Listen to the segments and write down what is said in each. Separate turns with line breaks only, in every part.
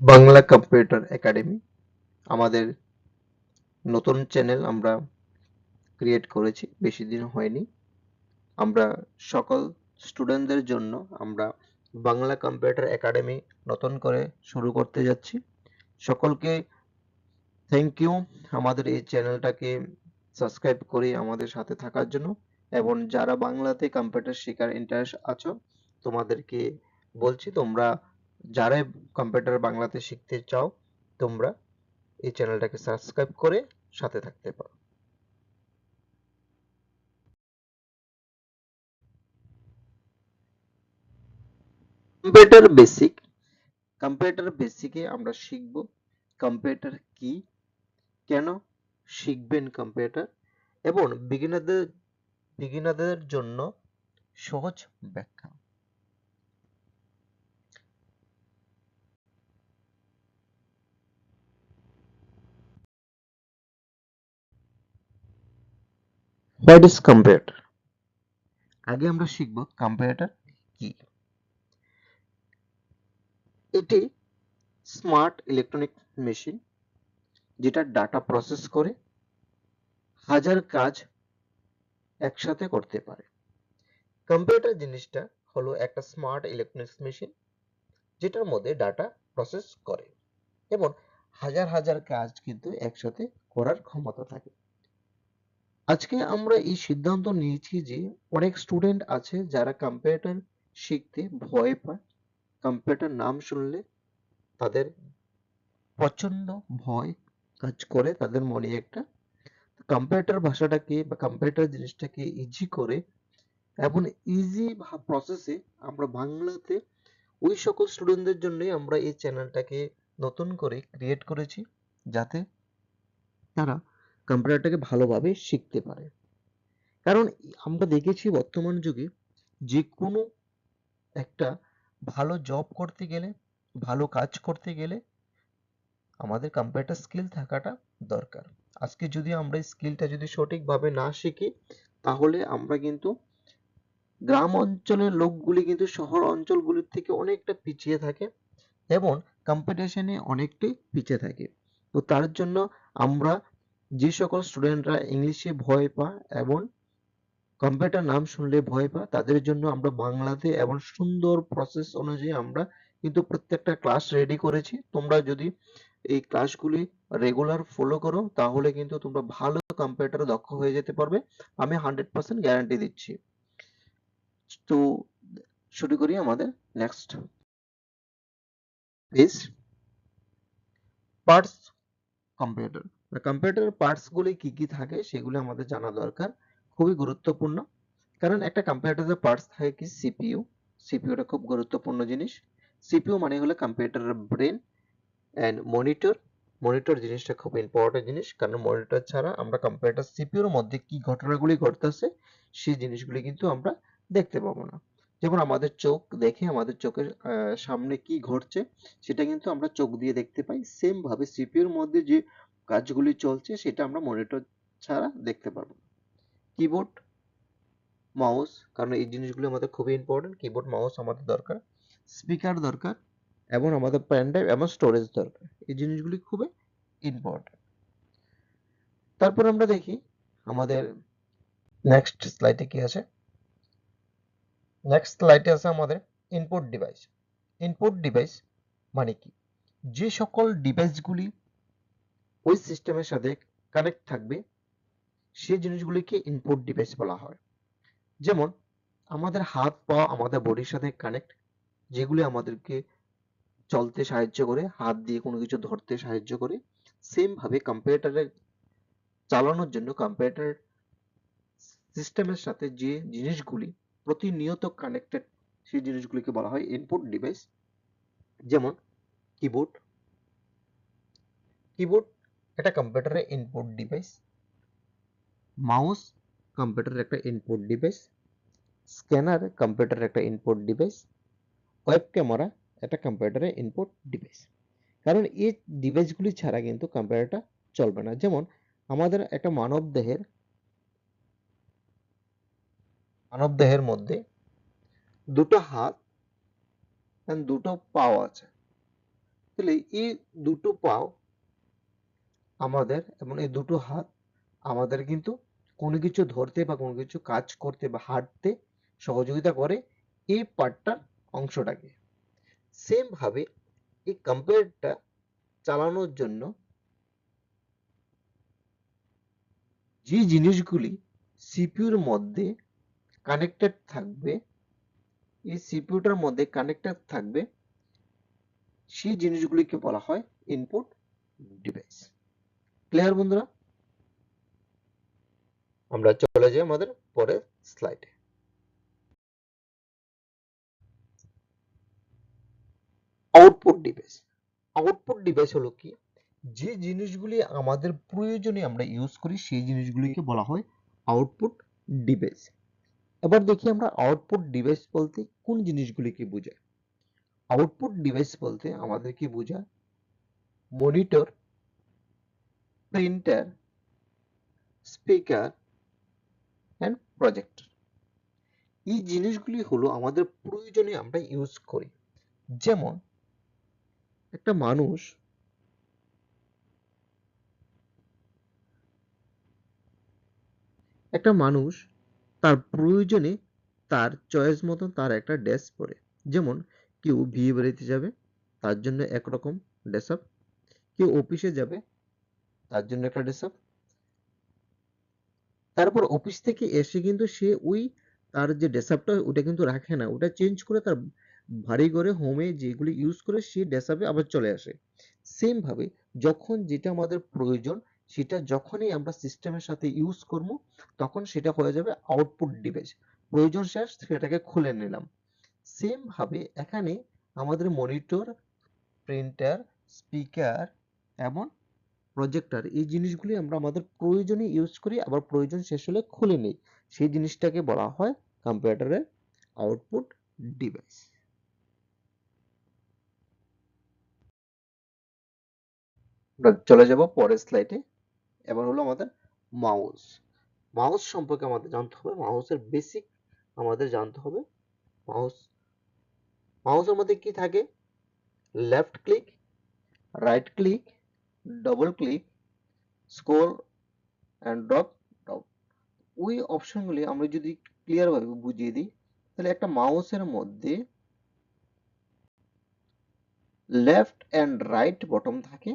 Bangla computer academy, আমাদের নতুন channel আমরা ক্রিয়েট করেছি, বেশি দিন হয়নি। আমরা সকল স্টুডেন্টদের জন্য আমরা বাংলা কম্পিউটার একাডেমি নতুন করে শুরু করতে যাচ্ছি। সকলকে থ্যাংক ইউ আমাদের এই চ্যানেলটাকে সাবস্ক্রাইব করে আমাদের সাথে থাকার জন্য। এবং যারা বাংলাতে কম্পিউটার শেখার ইন্টারেস্ট আছো, তোমাদেরকে বলছি তোমরা যারাই কম্পিউটার বাংলাতে শিখতে চাও, তোমরা এই চ্যানেলটাকে সাবস্ক্রাইব করে সাথে থাকতে পারো। Computer basic. কম্পিউটার বেসিকে আমরা শিখব। কম্পিউটার কি? কেন শিখবেন কম্পিউটার? এবং বিগিনারদের বিগিনারদের জন্য সহজ ব্যাখ্যা। হোয়াট ইজ কম্পিউটার আগে আমরা শিখব কম্পিউটার কি? এটি স্মার্ট ইলেকট্রনিক মেশিন যেটা ডাটা প্রসেস করে হাজার কাজ একসাথে করতে পারে। কম্পিউটার জিনিসটা হলো একটা স্মার্ট ইলেকট্রনিক্স মেশিন যেটার মধ্যে ডাটা প্রসেস করে এবং হাজার হাজার কাজ কিন্তু একসাথে করার ক্ষমতা থাকে। আজকে আমরা এই সিদ্ধান্ত নিয়েছি যে অনেক স্টুডেন্ট আছে যারা কম্পিউটার শিখতে ভয় পায়। কম্পিউটার নাম শুনলে তাদের প্রচণ্ড ভয় কাজ করে, তাদের মনে একটা কম্পিউটার ভাষাটাকে বা কম্পিউটার জিনিসটাকে ইজি করে এবং ইজি প্রসেসে আমরা বাংলাতে ওই সকল স্টুডেন্টদের জন্যই আমরা এই চ্যানেলটাকে নতুন করে ক্রিয়েট করেছি যাতে তারা কম্পিউটারটাকে ভালোভাবে শিখতে পারে। কারণ আমরা দেখেছি বর্তমান যুগে যে কোনো একটা ভালো জব করতে গেলে, ভালো কাজ করতে গেলে আমাদের কম্পিউটার স্কিল থাকাটা দরকার। আজকে যদি আমরা স্কিলটা যদি সঠিকভাবে না শিখি, তাহলে আমরা কিন্তু গ্রাম অঞ্চলের লোকগুলি কিন্তু শহর অঞ্চলগুলির থেকে অনেকটা পিছিয়ে থাকে এবং কম্পিটিশনে অনেকটাই পিছিয়ে থাকে। তো তার জন্য আমরা যে সকল স্টুডেন্টরা ইংলিশে ভয় পায় এবং কম্পিউটার নাম শুনলে ভয় পায়, তাদের জন্য আমরা বাংলাতে এবং সুন্দর প্রসেস অনুযায়ী আমরা কিন্তু প্রত্যেকটা ক্লাস রেডি করেছি। তোমরা যদি এই ক্লাসগুলি রেগুলার ফলো করো, তাহলে কিন্তু তোমরা ভালো কম্পিউটারে দক্ষ হয়ে যেতে পারবে। আমি হান্ড্রেড পার্সেন্ট গ্যারান্টি দিচ্ছি। তো শুরু করি আমাদের next page parts computer computer parts গুলি কি কি থাকে সেগুলো আমাদের জানা দরকার, খুবই গুরুত্বপূর্ণ। কারণ একটা কম্পিউটারের পার্টস থাকে কি? সিপিইউ সিপিইউটা খুব গুরুত্বপূর্ণ জিনিস। সিপিইউ মানে হলো কম্পিউটারের ব্রেন অ্যান্ড মনিটর মনিটর জিনিসটা খুব ইম্পর্টেন্ট জিনিস, কারণ মনিটর ছাড়া আমরা কম্পিউটার সিপিইউর মধ্যে কি ঘটনাগুলি ঘটতেছে, সেই জিনিসগুলি কিন্তু আমরা দেখতে পাবো না। যেমন আমাদের চোখ দেখে আমাদের চোখের সামনে কি ঘটছে, সেটা কিন্তু আমরা চোখ দিয়ে দেখতে পাই। সেম ভাবে সিপিইউর মধ্যে যে কাজগুলি চলছে, সেটা আমরা মনিটর ছাড়া দেখতে পারব কিবোর্ড মাউস কারণ এই জিনিসগুলো আমাদের খুবই ইম্পর্টেন্ট কিবোর্ড মাউস আমাদের দরকার স্পিকার দরকার, এবং আমাদের পেন ড্রাইভ এবং স্টোরেজ দরকার। এই জিনিসগুলি খুবই ইম্পর্টেন্ট তারপর আমরা দেখি আমাদের নেক্সট স্লাইডে কি আছে? নেক্সট স্লাইডে আছে আমাদের ইনপুট ডিভাইস ইনপুট ডিভাইস মানে কি? যে সকল ডিভাইসগুলি ওই সিস্টেমের সাথে কানেক্ট থাকবে, সেই জিনিসগুলিকে ইনপুট ডিভাইস বলা হয়। যেমন, আমাদের হাত, পা, আমাদের বডির সাথে কানেক্ট যেগুলি আমাদেরকে চলতে সাহায্য করে, হাত দিয়ে কোনো কিছু ধরতে সাহায্য করে সেম ভাবে কম্পিউটারে চালানোর জন্য কম্পিউটার সিস্টেমের সাথে যে জিনিসগুলি প্রতিনিয়ত কানেক্টেড সেই জিনিসগুলিকে বলা হয় ইনপুট ডিভাইস যেমন কিবোর্ড কিবোর্ড এটা কম্পিউটারের ইনপুট ডিভাইস মাউস কম্পিউটারের একটা ইনপুট ডিভাইস স্ক্যানার কম্পিউটারের একটা ইনপুট ডিভাইস ওয়েব ক্যামেরা এটা কম্পিউটারের ইনপুট ডিভাইস কারণ এই ডিভাইসগুলি ছাড়া কিন্তু কম্পিউটারটা চলবে না। যেমন আমাদের একটা মানব দেহের মানব দেহের মধ্যে দুটো হাত দুটো পাও আছে। তাহলে এই দুটো পাও আমাদের এবং এই দুটো হাত আমাদের কিন্তু কোনো কিছু ধরতে বা কোনো কিছু কাজ করতে বা হাঁটতে সহযোগিতা করে এই পার্টটার অংশটাকে। সেম ভাবে এই কম্পিউটারটা চালানোর জন্য যে জিনিসগুলি সিপিইউর মধ্যে কানেক্টেড থাকবে, এই সিপিইউটার মধ্যে কানেক্টেড থাকবে, সেই জিনিসগুলিকে বলা হয় ইনপুট ডিভাইস ক্লিয়ার বন্ধুরা? আমরা চলে যাই আমাদের পরের স্লাইডে আউটপুট ডিভাইস আউটপুট ডিভাইস হলো কি? যে জিনিসগুলি আমাদের প্রয়োজনে আমরা ইউজ করি, সেই জিনিসগুলিকে বলা হয় আউটপুট ডিভাইস এবার দেখি আমরা আউটপুট ডিভাইস বলতে কোন জিনিসগুলিকে বোঝায়। আউটপুট ডিভাইস বলতে আমাদের কি বোঝায় monitor printer speaker and projector এই জিনিসগুলি হলো আমাদের প্রয়োজনে আমরা ইউজ করি। যেমন, একটা মানুষ একটা মানুষ তার প্রয়োজনে তার চয়েস মতন তার একটা ড্রেস পরে। যেমন, কেউ বিয়ে বাড়িতে যাবে, তার জন্য একরকম ড্রেস আপ কেউ অফিসে যাবে তার জন্য একটা ড্রেস তারপর অফিস থেকে এসে কিন্তু সে ওই তার যে ড্রেস আপটা ওটা কিন্তু রাখে না। ওটা চেঞ্জ করে তার ভারী করে হোমে যেগুলি ইউজ করে সে ড্রেস আপে আবার চলে আসে। সেম ভাবে যখন যেটা আমাদের প্রয়োজন, সেটা যখনই আমরা সিস্টেমের সাথে ইউজ করব, তখন সেটা হয়ে যাবে আউটপুট ডিভাইস প্রয়োজন শেষ, সেটাকে খুলে নিলাম। সেম ভাবে এখানে আমাদের মনিটর প্রিন্টার স্পিকার এবং প্রজেক্টর এই জিনিসগুলি আমরা আমাদের প্রয়োজনে ইউজ করি, আবার প্রয়োজন শেষ হলে খুলে নিই। সেই জিনিসটাকে বলা হয় কম্পিউটারের আউটপুট ডিভাইস চলে যাব পরের স্লাইডে এবার হলো আমাদের মাউস মাউস সম্পর্কে আমাদের জানতে হবে। মাউসের বেসিক আমাদের জানতে হবে। মাউস মাউসের মধ্যে কি থাকে? Left click right click double click scroll and drop drop ওই অপশনগুলি আমরা যদি ক্লিয়ার ভাবে বুঝিয়ে দিই, তাহলে একটা মাউসের মধ্যে লেফট অ্যান্ড রাইট বটম থাকে।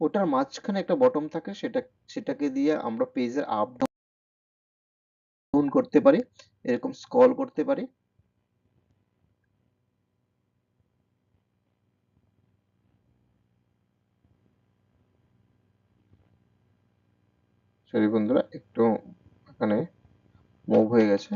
ওটার মাঝখানে একটা বটম থাকে, সেটা, সেটাকে দিয়ে আমরা পেজের আপ ডাউন করতে পারি, এরকম স্ক্রল করতে পারি। সরি বন্ধুরা একটু এখানে মুভ হয়ে গেছে।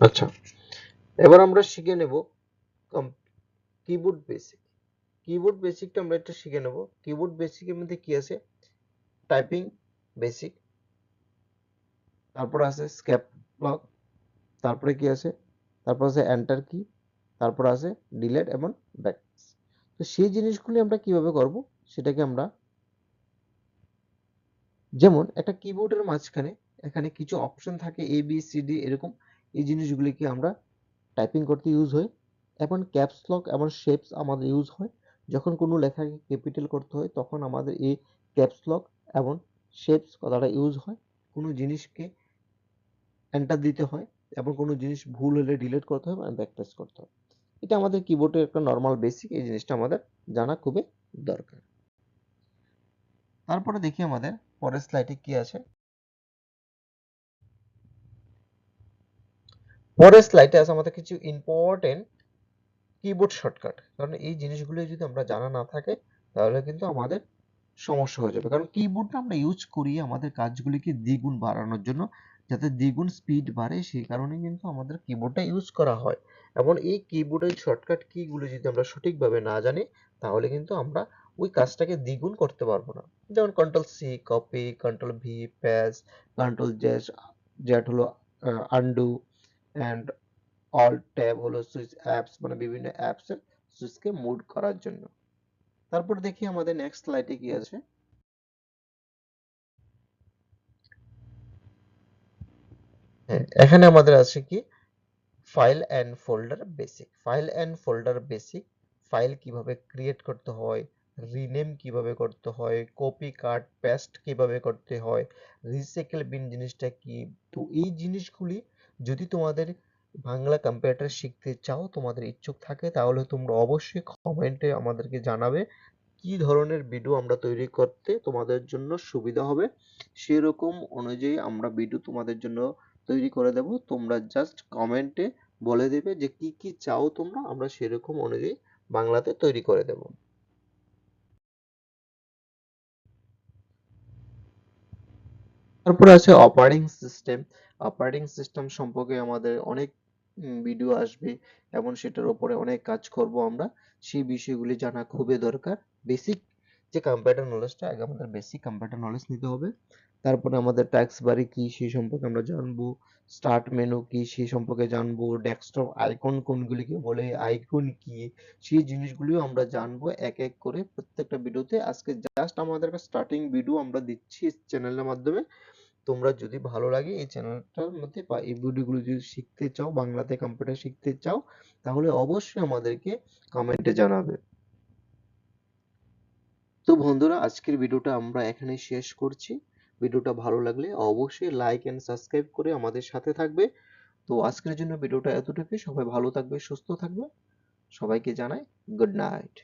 আচ্ছা। এবার আমরা শিখে নেব কিবোর্ড বেসিক কিবোর্ড বেসিকটা আমরা একটু শিখে নেব। কিবোর্ড বেসিকের মধ্যে কি আছে? টাইপিং বেসিক তারপর আছে স্ক্যাপ লক তারপরে কি আছে? তারপর আছে এন্টার কি তারপর আছে ডিলেট এবং ব্যাক তো সেই জিনিসগুলি আমরা কীভাবে করব? সেটাকে আমরা যেমন একটা কিবোর্ডের মাঝখানে এখানে কিছু অপশন থাকে এ বি সি ডি এরকম। এই জিনিসগুলিকে আমরা টাইপিং করতে ইউজ হয়। এবং ক্যাপস লক এবং শেপস আমাদের ইউজ হয়। যখন কোনো লেখাকে ক্যাপিটাল করতে হয়, তখন আমাদের এই ক্যাপস লক এবং শেপস কথাটা ইউজ হয়। কোনো জিনিসকে এন্টার দিতে হয় এবং কোনো জিনিস ভুল হলে ডিলিট করতে হয় এবং ব্যাকপ্রেস করতে হয়। এটা আমাদের কিবোর্ডের একটা নর্মাল বেসিক এই জিনিসটা আমাদের জানা খুবই দরকার। তারপরে দেখি আমাদের পরের স্লাইডে কি আছে। পরের স্লাইডে আছে আমাদের কিছু ইম্পর্টেন্ট কিবোর্ড শর্টকাট কারণ এই জিনিসগুলো যদি আমরা জানা না থাকে, তাহলে কিন্তু আমাদের সমস্যা হয়ে যাবে। কারণ কিবোর্ডটা আমরা ইউজ করি আমাদের কাজগুলিকে দ্বিগুণ বাড়ানোর জন্য, যাতে দ্বিগুণ স্পিড বাড়ে, সেই কারণে কিন্তু আমাদের কিবোর্ডটা ইউজ করা হয়। এবং এই কিবোর্ডের শর্টকাট কিগুলো যদি আমরা সঠিকভাবে না জানি, তাহলে কিন্তু আমরা ওই কাজটাকে দ্বিগুণ করতে পারব না। যেমন control C copy control V paste control Z Z হলো আন্ডু অ্যান্ড অল ট্যাব হলো সুইচ অ্যাপস মানে বিভিন্ন অ্যাপসের সুইচকে মুভ করার জন্য। তারপর দেখি আমাদের নেক্সট স্লাইডে কি আছে। হ্যাঁ এখানে আমাদের আছে কি? File and folder basic file and folder basic file কীভাবে ক্রিয়েট করতে হয় রিনেম কীভাবে করতে হয় কপি কাট পেস্ট কীভাবে করতে হয় রিসাইকেল বিন জিনিসটা কি? তো এই জিনিসগুলি যদি তোমাদের বাংলা কম্পিউটার শিখতে চাও, তোমাদের ইচ্ছুক থাকে, তাহলে তোমরা অবশ্যই কমেন্টে আমাদেরকে জানাবে কি ধরনের ভিডিও আমরা তৈরি করতে তোমাদের জন্য সুবিধা হবে। সেরকম অনুযায়ী আমরা ভিডিও তোমাদের জন্য তৈরি করে দেব। তোমরা জাস্ট কমেন্টে বলে দেবে যে কি কি চাও তোমরা, আমরা সেরকম অনুযায়ী বাংলাতে তৈরি করে দেব। তারপরে আছে অপারেটিং সিস্টেম অপারেটিং সিস্টেম সম্পর্কে আমাদের অনেক ভিডিও আসবে এবং সেটার উপরে অনেক কাজ করব আমরা। সেই বিষয়গুলি জানা খুবই দরকার। বেসিক যে কম্পিউটার নলেজটা আগে আমাদের বেসিক কম্পিউটার নলেজ নিতে হবে। তারপরে আমাদের ট্যাক্স বারি কি সেই সম্পর্কে আমরা জানব। স্টার্ট মেনু কি সেই সম্পর্কে জানব। ডেস্কটপ আইকন কোনগুলিকে বলে আইকন কি, সেই জিনিসগুলিও আমরা জানব এক এক করে প্রত্যেকটা ভিডিওতে আজকে জাস্ট আমাদের স্টার্টিং ভিডিও আমরা দিচ্ছি চ্যানেলের মাধ্যমে। তোমরা যদি ভালো লাগে এই চ্যানেলটার মধ্যে বা এই ভিডিওগুলো যদি শিখতে চাও, বাংলাতে কম্পিউটার শিখতে চাও, তাহলে অবশ্যই আমাদেরকে কমেন্টে জানাবে। তো বন্ধুরা, আজকের ভিডিওটা আমরা এখানে শেষ করছি। ভিডিওটা ভালো লাগলে অবশ্যই লাইক এন্ড সাবস্ক্রাইব করে আমাদের সাথে থাকবে। তো আজকের জন্য ভিডিওটা এতটুকুই। সবাই ভালো থাকবে, সুস্থ থাকবে। সবাইকে জানাই গুড নাইট